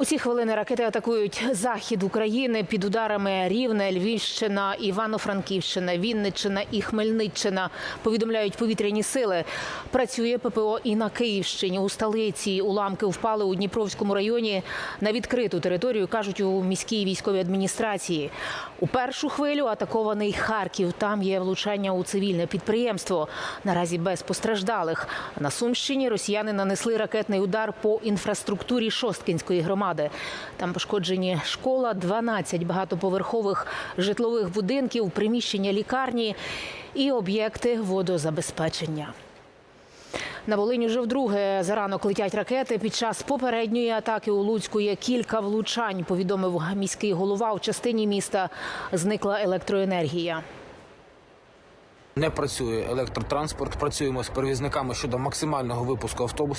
У ці хвилини ракети атакують захід України під ударами Рівне, Львівщина, Івано-Франківщина, Вінниччина і Хмельниччина. Повідомляють повітряні сили. Працює ППО і на Київщині. У столиці уламки впали у Дніпровському районі на відкриту територію. кажуть у міській військовій адміністрації. У першу хвилю атакований Харків. Там є влучання у цивільне підприємство. Наразі без постраждалих. На Сумщині росіяни нанесли ракетний удар по інфраструктурі Шосткінської громади. Там пошкоджені школа, 12 багатоповерхових житлових будинків, приміщення лікарні і об'єкти водозабезпечення. На Волині вже вдруге за ранок летять ракети. Під час попередньої атаки у Луцьку є кілька влучань. Повідомив міський голова. У частині міста зникла електроенергія. Не працює електротранспорт. Працюємо з перевізниками щодо максимального випуску автобусів.